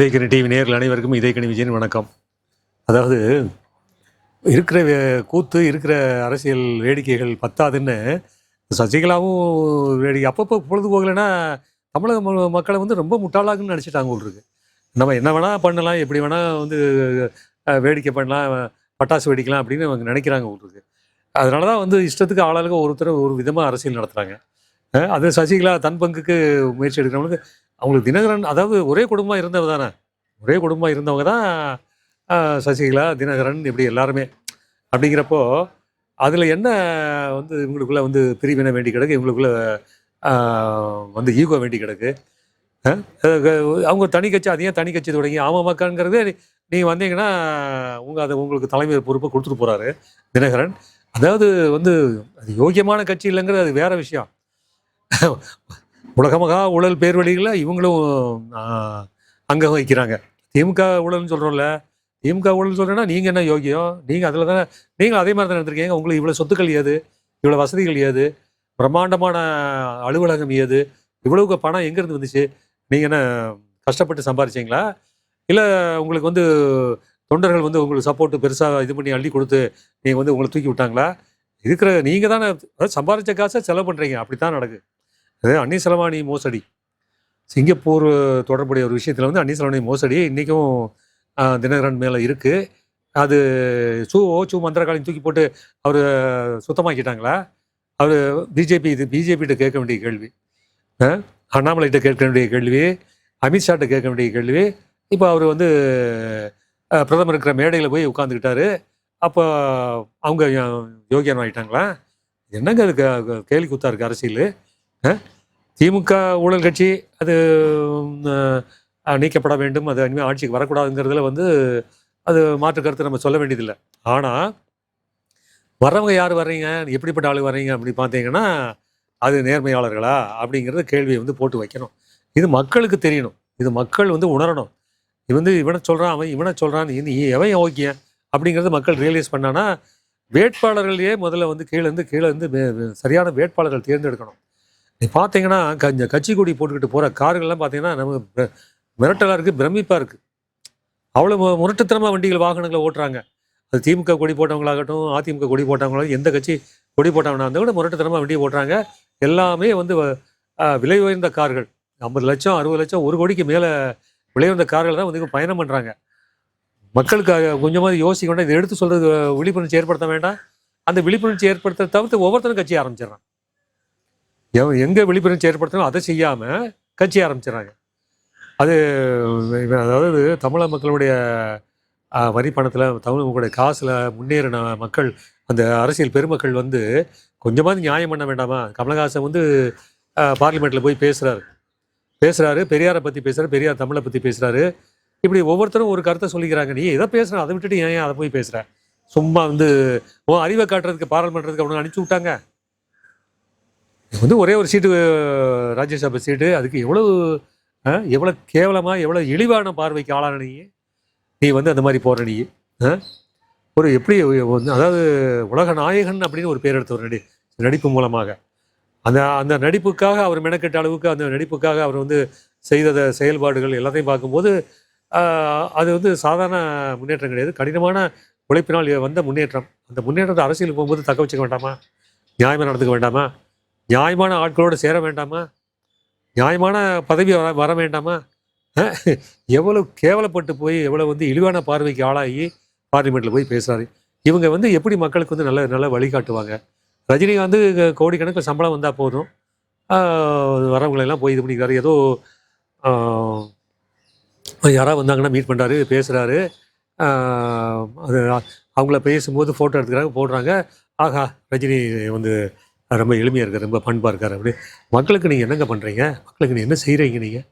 Idhayakkani TV நேரில் அனைவருக்கும் இதயக்கணி விஜயன் வணக்கம். அதாவது இருக்கிற வே- கூத்து இருக்கிற அரசியல் வேடிக்கைகள் பத்தாதுன்னு சசிகலாவும் வேடிக்கை அப்பப்போ பொழுதுபோகலைன்னா தமிழக மக்களை வந்து ரொம்ப முட்டாளாகுன்னு நினச்சிட்டாங்க இருக்கு. நம்ம என்ன வேணால் பண்ணலாம் எப்படி வேணால் வந்து வேடிக்கை பண்ணலாம் பட்டாசு வெடிக்கலாம் அப்படின்னு அவங்க நினைக்கிறாங்க இருக்கு. அதனால தான் வந்து இஷ்டத்துக்கு ஆளாளுக்கு ஒருத்தர் ஒரு விதமாக அரசியல் நடத்துகிறாங்க அது சசிகலா தன் பங்குக்கு முயற்சி எடுக்கிறவங்களுக்கு அவங்களுக்கு தினகரன் அதாவது ஒரே குடும்பம் இருந்தவ தானே. ஒரே குடும்பம் இருந்தவங்க தான் சசிகலா தினகரன் இப்படி எல்லாருமே. அப்படிங்கிறப்போ அதில் என்ன வந்து இவங்களுக்குள்ள வந்து பிரிவினை வேண்டி கிடக்கு இவங்களுக்குள்ள வந்து ஈகோ வேண்டி கிடக்கு? அவங்க தனி கட்சி அதையும் தனி கட்சி தொடங்கி அமமக்கங்கிறதே நீங்கள் வந்தீங்கன்னா உங்கள் அதை உங்களுக்கு தலைமை பொறுப்பை கொடுத்துட்டு போகிறாரு தினகரன். அதாவது வந்து அது யோக்கியமான கட்சி இல்லைங்கிறது அது வேற விஷயம். உலகமகா ஊழல் பேர் வழிகளில் இவங்களும் அங்கம் வகிக்கிறாங்க. திமுக ஊழல்னு சொல்கிறோம்ல திமுக ஊழல் சொல்கிறேன்னா நீங்கள் என்ன யோகியம் நீங்கள் அதில் தானே நீங்கள் அதே மாதிரி தானே எடுத்திருக்கீங்க உங்களுக்கு இவ்வளோ சொத்துக்கள் ஏது? இவ்வளோ வசதிகள் ஏது? பிரம்மாண்டமான அலுவலகம் ஏது? இவ்வளவுக்கு பணம் எங்கேருந்து வந்துச்சு? நீங்கள் என்ன கஷ்டப்பட்டு சம்பாரிச்சிங்களா? இல்லை உங்களுக்கு வந்து தொண்டர்கள் வந்து உங்களுக்கு சப்போர்ட்டு பெருசாக இது பண்ணி அள்ளி கொடுத்து நீங்கள் வந்து உங்களை தூக்கி விட்டாங்களா? இருக்கிற நீங்கள் தானே அதாவது காசை செலவு பண்ணுறீங்க அப்படி தான் நடக்குது. அது அன்னி செலவாணி மோசடி. சிங்கப்பூர் தொடர்புடைய ஒரு விஷயத்தில் வந்து அன்னி செலவாணி மோசடி இன்றைக்கும் தினகரன் மேலே இருக்குது அது சூ ஓ சூ மந்திரகாலையும் தூக்கி போட்டு அவர் சுத்தமாக்கிட்டாங்களா? அவர் பிஜேபி இது பிஜேபிகிட்ட கேட்க வேண்டிய கேள்வி. அண்ணாமலைகிட்ட கேட்க வேண்டிய கேள்வி அமித்ஷாட்ட கேட்க வேண்டிய கேள்வி. இப்போ அவர் வந்து பிரதமர் இருக்கிற மேடையில் போய் உட்காந்துக்கிட்டாரு அப்போ அவங்க யோ- ஆகிட்டாங்களா என்னங்க அது கேள்வி குத்தா இருக்குது அரசியல்? திமுக ஊழல் கட்சி அது நீக்கப்பட வேண்டும். அது இனிமேல் ஆட்சிக்கு வரக்கூடாதுங்கிறதுல வந்து அது மாற்று கருத்தை நம்ம சொல்ல வேண்டியதில்லை. ஆனால் வர்றவங்க யார் வர்றீங்க? எப்படிப்பட்ட ஆளு வர்றீங்க அப்படி பார்த்தீங்கன்னா அது நேர்மையாளர்களா அப்படிங்கிறத கேள்வியை வந்து போட்டு வைக்கணும். இது மக்களுக்கு தெரியணும். இது மக்கள் வந்து உணரணும். இது வந்து இவனை சொல்கிறான் அவன் இவனை சொல்கிறான் இது எவன் ஓகே அப்படிங்கிறத மக்கள் ரியலைஸ் பண்ணானா வேட்பாளர்களையே முதல்ல வந்து கீழே இருந்து கீழே இருந்து சரியான வேட்பாளர்கள் தேர்ந்தெடுக்கணும். நீ பார்த்தீங்கன்னா இந்த கட்சி கொடி போட்டுக்கிட்டு போகிற கார்கள்லாம் பார்த்தீங்கன்னா நமக்கு மிரட்டலாக இருக்குது பிரமிப்பாக இருக்குது அவ்வளோ முரட்டுத்தனமாக வண்டிகள் வாகனங்களை ஓட்டுறாங்க. அது திமுக கொடி போட்டவங்களாகட்டும் அதிமுக கொடி போட்டவங்களாகட்டும் எந்த கட்சி கொடி போட்டவனா இருந்தால் கூட முரட்டுத்தனமாக வண்டியை ஓட்டுறாங்க. எல்லாமே வந்து விலை உயர்ந்த கார்கள். ஐம்பது லட்சம் அறுபது லட்சம் ஒரு கோடிக்கு மேலே விலை உயர்ந்த கார்கள் தான் வந்து பயணம் பண்ணுறாங்க மக்களுக்கு கொஞ்சமாக யோசிக்க வேண்டாம் இதை எடுத்து சொல்கிறது விழிப்புணர்ச்சி ஏற்படுத்த வேண்டாம். அந்த விழிப்புணர்ச்சி ஏற்படுத்த தவிர்த்து ஒவ்வொருத்தரும் கட்சி ஆரம்பிச்சிடறான். எங்கே விழிப்புணர்ச்சி ஏற்படுத்தணும் அதை செய்யாமல் கட்சி ஆரம்பிச்சிடறாங்க. அது அதாவது தமிழக மக்களுடைய வரி பணத்தில் தமிழ் மக்களுடைய காசில் முன்னேறின மக்கள் அந்த அரசியல் பெருமக்கள் வந்து கொஞ்சமாவது நியாயம் பண்ண வேண்டாமா? கமலஹாசன் வந்து பார்லிமெண்ட்டில் போய் பேசுகிறாரு பேசுகிறாரு பெரியாரை பற்றி பேசுகிறாரு பெரியார் தமிழை பற்றி பேசுகிறாரு இப்படி ஒவ்வொருத்தரும் ஒரு கருத்தை சொல்லிக்கிறாங்க. நீ எதை பேசுகிற அதை விட்டுட்டு ஏன் ஏன் அதை போய் பேசுகிற சும்மா வந்து உன் அறிவை காட்டுறதுக்கு பாராளுமன்றத்துக்கு அவனுக்கு அனுப்பிச்சி விட்டாங்க. வந்து ஒரே ஒரு சீட்டு ராஜ்யசபா சீட்டு. அதுக்கு எவ்வளவு எவ்வளோ கேவலமாக எவ்வளோ இழிவான பார்வைக்கு ஆளான நீ? நீ வந்து அந்த மாதிரி போகிற நீ. ஒரு எப்படி அதாவது உலக நாயகன் அப்படின்னு ஒரு பேர் எடுத்தவர் நடி நடிப்பு மூலமாக. அந்த அந்த நடிப்புக்காக அவர் மெனக்கெட்ட அளவுக்கு அந்த நடிப்புக்காக அவர் வந்து செய்த செயல்பாடுகள் எல்லாத்தையும் பார்க்கும்போது அது வந்து சாதாரண முன்னேற்றம் கிடையாது. கடினமான உழைப்பினால் வந்த முன்னேற்றம். அந்த முன்னேற்றத்தை அரசியலுக்கு போகும்போது தக்க வச்சுக்க வேண்டாமா? நியாயமாக நடந்துக்க வேண்டாமா? நியாயமான ஆட்களோடு சேர வேண்டாமா? நியாயமான பதவி வர வர வேண்டாமா? எவ்வளோ கேவலப்பட்டு போய் எவ்வளோ வந்து இழிவான பார்வைக்கு ஆளாகி பார்லிமெண்ட்டில் போய் பேசுகிறாரு இவங்க வந்து எப்படி மக்களுக்கு வந்து நல்ல நல்ல வழிகாட்டுவாங்க? ரஜினி வந்து கோடிக்கணக்கில் சம்பளம் வந்தால் போதும். வரவங்களெல்லாம் போய் இது பண்ணிக்கிறாரு. ஏதோ யாராவது வந்தாங்கன்னா மீட் பண்ணுறாரு பேசுகிறாரு அது அவங்கள பேசும்போது ஃபோட்டோ எடுத்துக்கிறாங்க போடுறாங்க. ஆஹா ரஜினி வந்து ரொம்ப எளிமையாக இருக்கார் ரொம்ப பண்பாக இருக்கார் அப்படி. மக்களுக்கு நீங்கள் என்னங்க பண்ணுறீங்க மக்களுக்கு நீங்கள் என்ன செய்கிறீங்க நீங்கள்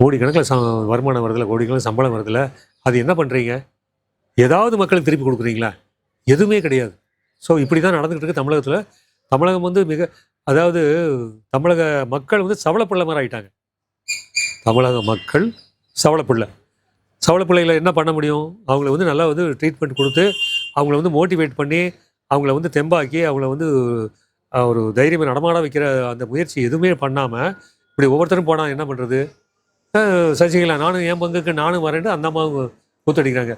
கோடிக்கணக்கில் ச வருமானம் வருதில்ல கோடிக்கணக்கில் சம்பளம் வருதில்ல அது என்ன பண்ணுறீங்க ஏதாவது மக்களுக்கு திருப்பி கொடுக்குறீங்களா? எதுவுமே கிடையாது. ஸோ இப்படி தான் நடந்துக்கிட்டு இருக்கு தமிழகத்தில். தமிழகம் வந்து மிக அதாவது தமிழக மக்கள் வந்து சவளப்பிள்ளை மாதிரி ஆகிட்டாங்க தமிழக மக்கள் சவளப்பிள்ளை. சவளப்பிள்ளைகளை என்ன பண்ண முடியும்? அவங்கள வந்து நல்லா வந்து ட்ரீட்மெண்ட் கொடுத்து அவங்கள வந்து மோட்டிவேட் பண்ணி அவங்கள வந்து தெம்பாக்கி அவங்கள வந்து ஒரு தைரியமாக நடமாட வைக்கிற அந்த முயற்சி எதுவுமே பண்ணாமல் இப்படி ஒவ்வொருத்தரும் போனால் என்ன பண்ணுறது சசிகலா நானும் என் பங்குக்கு நானும் வரேன்ட்டு அந்த அம்மாவும் கூத்தடிக்கிறாங்க.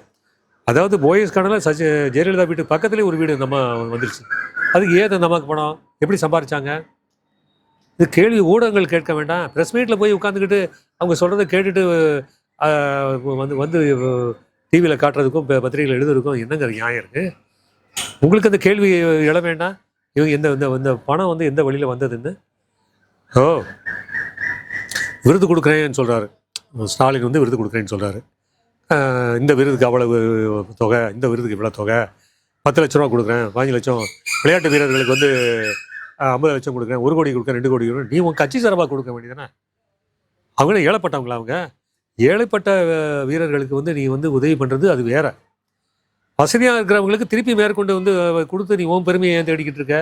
அதாவது போயஸ் கணக்கில் சசி ஜெயலலிதா வீட்டு பக்கத்துலேயே ஒரு வீடு இந்த அம்மா வந்துருச்சு. அதுக்கு ஏது அந்த அம்மாவுக்கு பணம் எப்படி சம்பாரிச்சாங்க? இது கேள்வி ஊடகங்கள் கேட்க வேண்டாம். ப்ரெஸ் மீட்டில் போய் உட்காந்துக்கிட்டு அவங்க சொல்கிறத கேட்டுட்டு வந்து வந்து டிவியில் காட்டுறதுக்கும் இப்போ பத்திரிகையில் எழுதுறதுக்கும் என்னங்க நியாயம் இருக்குது உங்களுக்கு அந்த கேள்வி எழ வேண்டாம்? இவங்க இந்த இந்த இந்த பணம் வந்து எந்த வழியில் வந்ததுன்னு? ஓ. விருது கொடுக்குறேன்னு சொல்கிறாரு ஸ்டாலின் வந்து விருது கொடுக்குறேன்னு சொல்கிறாரு இந்த விருதுக்கு அவ்வளவு தொகை இந்த விருதுக்கு இவ்வளோ தொகை. பத்து லட்ச ரூபா கொடுக்குறேன் பதினஞ்சு லட்சம். விளையாட்டு வீரர்களுக்கு வந்து ஐம்பது லட்சம் கொடுக்குறேன் ஒரு கோடி கொடுக்குறேன் ரெண்டு கோடி கொடுக்குறேன். நீ உன் கட்சி சார்பாக கொடுக்க வேண்டியதானே அவங்க ஏழைப்பட்டவங்களா அவங்க? ஏழைப்பட்ட வீரர்களுக்கு வந்து நீ வந்து உதவி பண்ணுறது அது வேற. வசதியாக இருக்கிறவங்களுக்கு திருப்பி மேற்கொண்டு வந்து கொடுத்து நீ ஓம் பெருமையை ஏன் தேடிக்கிட்டு இருக்க?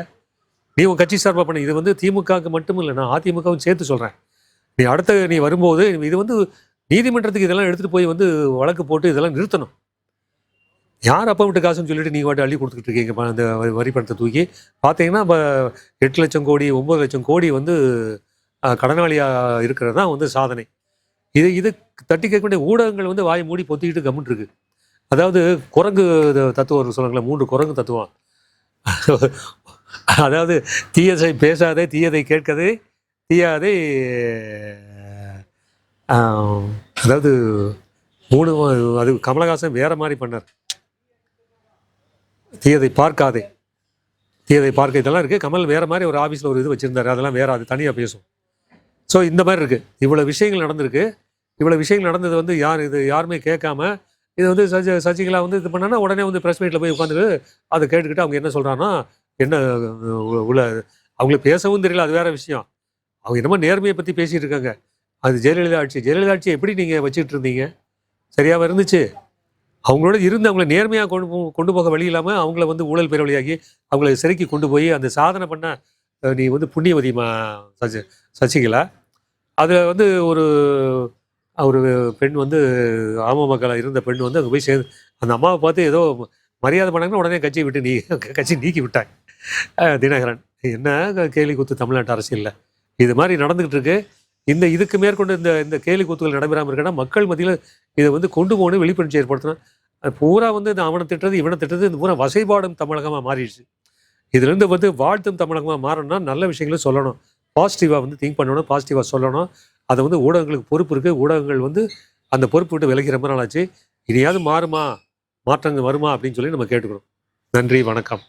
நீ உன் கட்சி சார்பாக பண்ண. இது வந்து திமுகவுக்கு மட்டும் இல்லை நான் அதிமுகவும் சேர்த்து சொல்கிறேன் நீ அடுத்த நீ வரும்போது இது வந்து நீதிமன்றத்துக்கு இதெல்லாம் எடுத்துகிட்டு போய் வந்து வழக்கு போட்டு இதெல்லாம் நிறுத்தணும். யார் அப்பா விட்டு காசுன்னு சொல்லிட்டு நீங்கள் வாட்டி அள்ளி கொடுத்துக்கிட்டு இருக்கீங்க? அந்த வரி- பணத்தை தூக்கி. பார்த்தீங்கன்னா இப்போ எட்டு லட்சம் கோடி ஒம்பது லட்சம் கோடி வந்து கடனாளியாக இருக்கிறது தான் வந்து சாதனை. இது இது தட்டி கேட்க வேண்டிய ஊடகங்கள் வந்து வாய் மூடி பொத்திக்கிட்டு கம்முன்னுருக்கு அதாவது குரங்கு தத்துவம் சொல்லுங்களேன் மூன்று குரங்கு தத்துவம். அதாவது தீயதை பேசாதே தீயதை கேட்கதே தீயாதே அதாவது மூணு அது கமலஹாசன் வேற மாதிரி பண்ணார். தீயதை பார்க்காதே. தீயதை பார்க்க இதெல்லாம் இருக்குது கமல் வேறு மாதிரி ஒரு ஆஃபீஸில் ஒரு இது வச்சுருந்தார். அதெல்லாம் வேற அது தனியாக பேசும். ஸோ இந்த மாதிரி இருக்குது இவ்வளோ விஷயங்கள் நடந்திருக்கு. இவ்வளோ விஷயங்கள் நடந்தது வந்து யார் இது யாருமே கேட்காம இது வந்து சசி சசிகலா வந்து இது பண்ணா உடனே வந்து ப்ரெஸ் மீட்டில் போய் உட்காந்து அதை கேட்டுக்கிட்டு அவங்க என்ன சொல்கிறாங்கன்னா என்ன உள்ள அவங்களுக்கு பேசவும் தெரியல அது வேற விஷயம். அவங்க என்னமோ நேர்மையை பற்றி பேசிகிட்டு இருக்காங்க. அது ஜெயலலிதா ஆட்சி. ஜெயலலிதா ஆட்சி எப்படி நீங்கள் வச்சுட்டு இருந்தீங்க? சரியாக இருந்துச்சு? அவங்களோட இருந்து அவங்கள நேர்மையாக கொண்டு போ கொண்டு போக வழி இல்லாமல் அவங்கள வந்து ஊழல் பேரவழியாகி அவங்கள சிறைக்கு கொண்டு போய் அந்த சாதனை பண்ண நீ வந்து புண்ணியவதிமா சசி சசிகலா. அதில் வந்து ஒரு ஒரு பெண் வந்து அமமக்களாக இருந்த பெண் வந்து அங்கே போய் சேர்ந்து அந்த அம்மாவை பார்த்து ஏதோ மரியாதை பண்ணாங்கன்னா உடனே கட்சியை விட்டு நீ கட்சி நீக்கி விட்டாங்க தினகரன் என்ன கேலி கூத்து தமிழ்நாட்டு அரசியலில்? இது மாதிரி நடந்துகிட்டு இருக்கு. இந்த இதுக்கு மேற்கொண்டு இந்த இந்த கேலி கூத்துகள் நடைபெறாமல் இருக்கனா மக்கள் மத்தியில் இதை வந்து கொண்டு போகணும் விழிப்புணர்ச்சி ஏற்படுத்தணும் அது பூரா வந்து இந்த அவனை திட்டது இவனை திட்டது இந்த பூரா வசைபாடும் தமிழகமாக மாறிடுச்சு. இதுலேருந்து வந்து வாழ்த்தும் தமிழகமாக மாறணும்னா நல்ல விஷயங்களும் சொல்லணும். பாசிட்டிவாக வந்து திங்க் பண்ணணும் பாசிட்டிவாக சொல்லணும். அதை வந்து ஊடகங்களுக்கு பொறுப்பு இருக்குது ஊடகங்கள் வந்து அந்த பொறுப்பு விட்டு விலகி ரொம்ப நாள் ஆச்சு இனியாவது மாறுமா? மாற்றங்கள் வருமா? அப்படின்னு சொல்லி நம்ம கேட்டுக்கிறோம். நன்றி வணக்கம்.